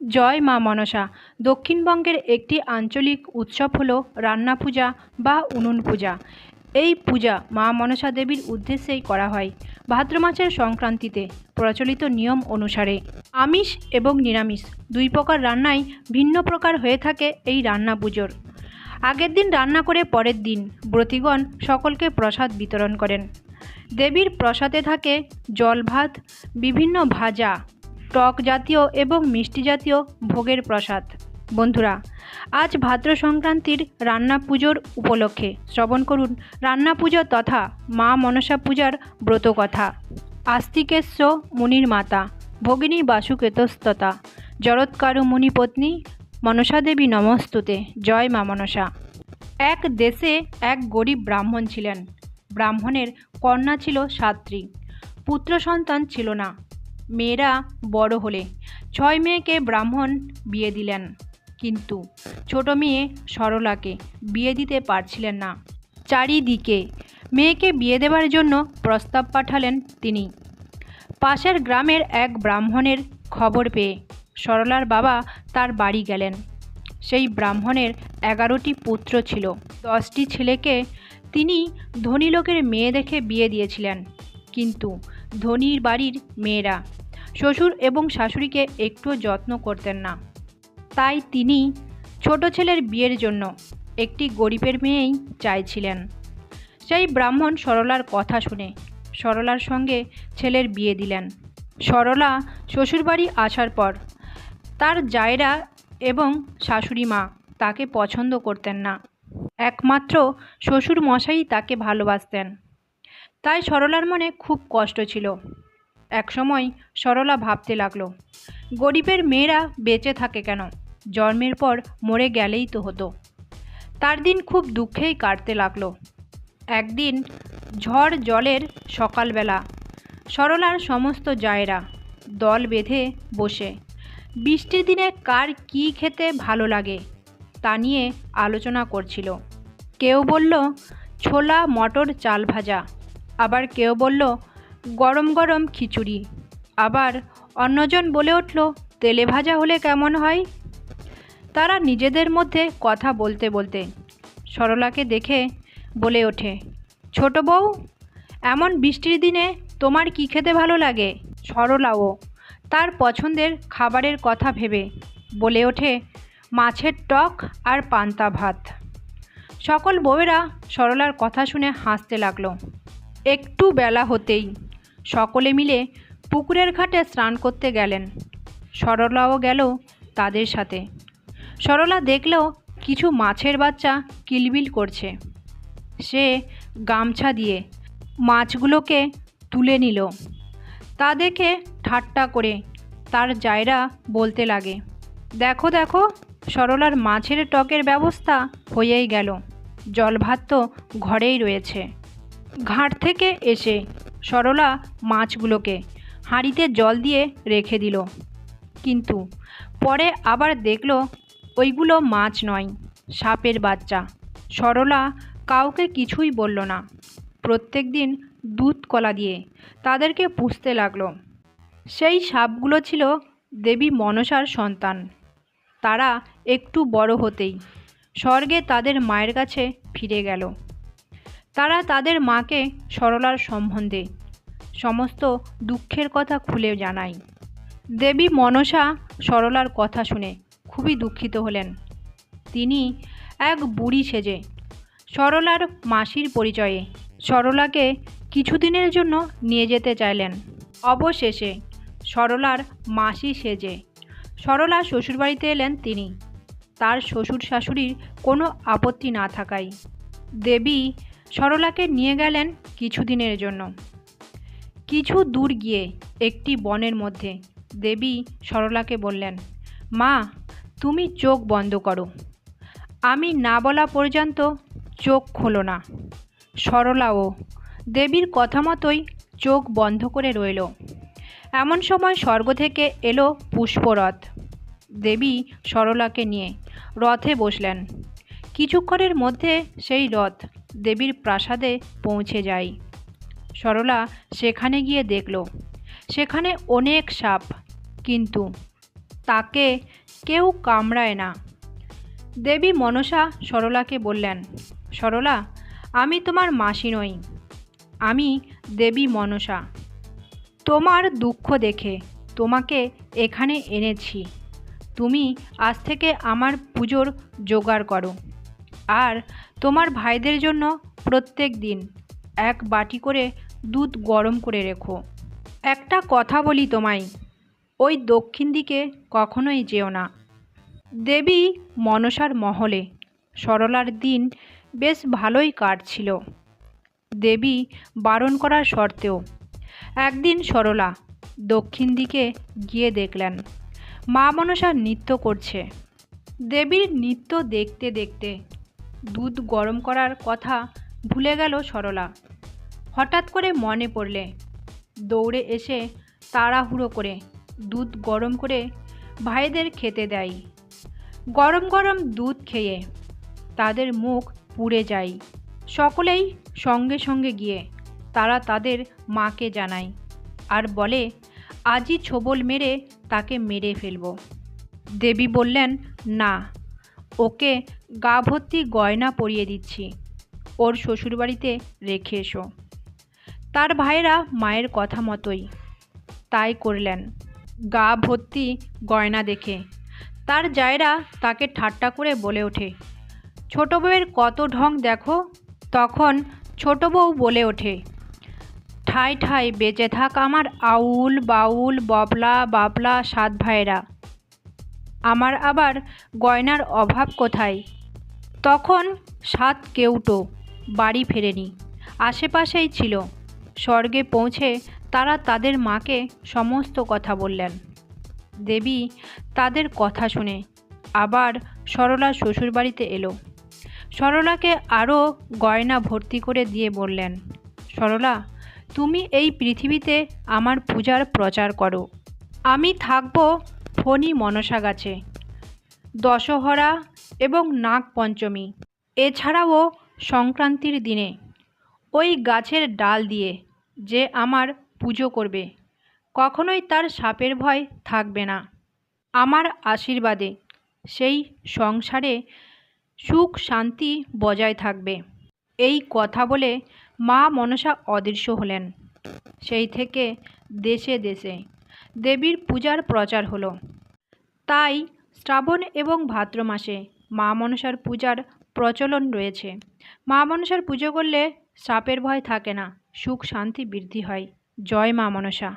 জয় মা মনসা। দক্ষিণবঙ্গের একটি আঞ্চলিক উৎসব হল রান্না পূজা বা উনুন পূজা। এই পূজা মা মনসা দেবীর উদ্দেশ্যেই করা হয় ভাদ্র মাসের সংক্রান্তিতে প্রচলিত নিয়ম অনুসারে। আমিষ এবং নিরামিষ দুই প্রকার রান্নাই ভিন্ন প্রকার হয়ে থাকে এই রান্না পুজোর। আগের দিন রান্না করে পরের দিন ব্রতীগণ সকলকে প্রসাদ বিতরণ করেন। দেবীর প্রসাদে থাকে জল ভাত বিভিন্ন ভাজা টক জাতীয় এবং মিষ্টি জাতীয় ভোগের প্রসাদ। বন্ধুরা, আজ ভাদ্র সংক্রান্তির রান্না পুজোর উপলক্ষে শ্রবণ করুন রান্না পুজো তথা মা মনসা পূজার ব্রত কথা আস্তিকেশ্ব মুনির মাতা, ভগিনী বাসুকেতস্ততা, জরৎকারু মুনি পত্নী, মনসা দেবী নমস্তুতে। জয় মা মনসা। এক দেশে এক গরিব ব্রাহ্মণ ছিলেন। ব্রাহ্মণের কন্যা ছিল সাত্রী, পুত্র সন্তান ছিল না। মেয়েরা বড় হলে। ছয় মেয়েকে ব্রাহ্মণ বিয়ে দিলেন। কিন্তু ছোট মেয়ে সরলাকে বিয়ে দিতে পারছিলেন না। চারিদিকে মেয়েকে বিয়ে দেওয়ার জন্য প্রস্তাব পাঠালেন তিনি। পাশের গ্রামের এক ব্রাহ্মণের খবর পেয়ে সরলার বাবা তার বাড়ি গেলেন। সেই ব্রাহ্মণের এগারোটি পুত্র ছিল। দশটি ছেলেকে তিনি ধনী লোকের মেয়ে দেখে বিয়ে দিয়েছিলেন। কিন্তু ধনীর বাড়ির মেয়েরা শ্বশুর এবং শাশুড়িকে একটু যত্ন করতেন না। তাই তিনি ছোট ছেলের বিয়ের জন্য একটি গরিবের মেয়েই চাইছিলেন। সেই ব্রাহ্মণ সরলার কথা শুনে সরলার সঙ্গে ছেলের বিয়ে দিলেন। সরলা শ্বশুরবাড়ি আসার পর তার জায়রা এবং শাশুড়ি মা তাকে পছন্দ করতেন না। একমাত্র শ্বশুর মশাই তাকে ভালোবাসতেন। তাই সরলার মনে খুব কষ্ট ছিল। একসময় সরলা ভাবতে লাগল, গরিবের মেয়েরা বেঁচে থাকে কেন? জন্মের পর মরে গেলেই তো হতো। তার দিন খুব দুঃখেই কাটতে লাগল। একদিন ঝড় জলের সকালবেলা সরলার সমস্ত জায়রা দল বেঁধে বসে, বৃষ্টির দিনে কার কী খেতে ভালো লাগে? তা নিয়ে আলোচনা করছিল। কেউ বলল, ছোলা, মটর, চাল ভাজা। আবার কেউ বলল গরম গরম খিচুড়ি। আবার অন্যজন বলে উঠল, তেলে ভাজা হলে কেমন হয়? তারা নিজেদের মধ্যে কথা বলতে বলতে সরলাকে দেখে বলে ওঠে, ছোট বউ, এমন বৃষ্টির দিনে তোমার কি খেতে ভালো লাগে? সরলাও তার পছন্দের খাবারের কথা ভেবে বলে ওঠে, মাছের টক আর পান্তা ভাত। সকল বউয়েরা সরলার কথা শুনে হাসতে লাগল। একটু বেলা হতেই সকলে মিলে পুকুরের ঘাটে স্নান করতে গেলেন। সরলাও গেল তাদের সাথে। সরলা দেখলেও কিছু মাছের বাচ্চা কিলবিল করছে। সে গামছা দিয়ে মাছগুলোকে তুলে নিল। তা দেখে ঠাট্টা করে তার জায়রা বলতে লাগে, দেখো দেখো, সরলার মাছের টকের ব্যবস্থা হয়েই গেল। জল ভাত তো ঘরেই রয়েছে। ঘাট থেকে এসে সরলা মাছগুলোকে হাঁড়িতে জল দিয়ে রেখে দিল। কিন্তু পরে আবার দেখল ওইগুলো মাছ নয়, সাপের বাচ্চা। সরলা কাউকে কিছুই বলল না। প্রত্যেক দিন দুধ কলা দিয়ে তাদেরকে পুষতে লাগল। সেই সাপগুলো ছিল দেবী মনসার সন্তান। তারা একটু বড় হতেই স্বর্গে তাদের মায়ের কাছে ফিরে গেল। তারা তাদের মাকে সরলার সম্বন্ধে সমস্ত দুঃখের কথা খুলে জানায়। দেবী মনসা সরলার কথা শুনে খুবই দুঃখিত হলেন। তিনি এক বুড়ি সেজে সরলার মাসির পরিচয়ে সরলাকে কিছুদিনের জন্য নিয়ে যেতে চাইলেন। অবশেষে সরলার মাসি সেজে সরলা শ্বশুরবাড়িতে এলেন তিনি। তার শ্বশুর শাশুড়ির কোনো আপত্তি না থাকায় দেবী সরলাকে নিয়ে গেলেন কিছুদিনের জন্য। কিছু দূর গিয়ে একটি বনের মধ্যে দেবী সরলাকে বললেন, মা, তুমি চোখ বন্ধ করো। আমি না বলা পর্যন্ত চোখ খোলো না। সরলাও দেবীর কথা মতোই চোখ বন্ধ করে রইল। এমন সময় স্বর্গ থেকে এলো পুষ্পরথ। দেবী সরলাকে নিয়ে রথে বসলেন। কিছুক্ষণের মধ্যে সেই রথ দেবীর প্রাসাদে পৌঁছে যায় সরলা সেখানে গিয়ে দেখল, সেখানে অনেক সাপ, কিন্তু তাকে কেউ কামড়ায় না। দেবী মনসা সরলাকে বললেন, সরলা, আমি তোমার মাসি নই, আমি দেবী মনসা। তোমার দুঃখ দেখে তোমাকে এখানে এনেছি। তুমি আজ থেকে আমার পুজোর জোগাড় করো। আর তোমার ভাইদের জন্য প্রত্যেক দিন এক বাটি করে দুধ গরম করে রেখো। একটা কথা বলি তোমায়, ওই দক্ষিণ দিকে কখনোই যেও না। দেবী মনসার মহলে সরলার দিন বেশ ভালোই কাটছিল। দেবী বারণ করার সত্ত্বেও একদিন সরলা দক্ষিণ দিকে গিয়ে দেখলেন, মা মনসা নৃত্য করছে। দেবীর নৃত্য দেখতে দেখতে দুধ গরম করার কথা ভুলে গেল সরলা। হঠাৎ করে মনে পড়লে। দৌড়ে এসে তাড়াহুড়ো করে দুধ গরম করে ভাইদের খেতে দেয়। গরম গরম দুধ খেয়ে তাদের মুখ পুড়ে যায়। সকলেই সঙ্গে সঙ্গে গিয়ে তারা তাদের মাকে জানায় আর বলে, আজই ছোবল মেরে তাকে মেরে ফেলব। দেবী বললেন, না ওকে গা ভর্তি গয়না পরিয়ে দিচ্ছি। ওর শ্বশুরবাড়িতে রেখে এসো। তার ভাইয়েরা মায়ের কথা মতোই তাই করলেন। গা ভর্তি গয়না দেখে তার জায়রা তাকে ঠাট্টা করে বলে ওঠে, ছোট বউয়ের কত ঢং দেখো। তখন ছোট বউ বলে ওঠে, ঠাই ঠাই বেঁচে থাক আমার আউল বাউল ববলা বাবলা সাত ভাইয়েরা। আমার আবার গয়নার অভাব কোথায়? তখন সাত কেউটো বাড়ি ফেরেনি, আশেপাশেই ছিল। স্বর্গে পৌঁছে তারা তাদের মাকে সমস্ত কথা বললেন। দেবী তাদের কথা শুনে আবার সরলা শ্বশুরবাড়িতে এলো। সরলাকে আরও গয়না ভর্তি করে দিয়ে বললেন, সরলা, তুমি এই পৃথিবীতে আমার পূজার প্রচার করো। আমি থাকব ফণি মনসা গাছে, দশহরা এবং নাগ পঞ্চমী এছাড়াও সংক্রান্তির দিনে ওই গাছের ডাল দিয়ে যে আমার পুজো করবে, কখনোই তার সাপের ভয় থাকবে না। আমার আশীর্বাদে সেই সংসারে সুখ শান্তি বজায় থাকবে। এই কথা বলে মা মনসা অদৃশ্য হলেন। সেই থেকে দেশে দেশে দেবীর পূজার প্রচার হলো। তাই শ্রাবণ এবং ভাদ্র মাসে মা মনসার পূজার প্রচলন রয়েছে। মা মনসার পুজো করলে সাপের ভয় থাকে না, সুখ শান্তি বৃদ্ধি হয়। জয় মা মনসা।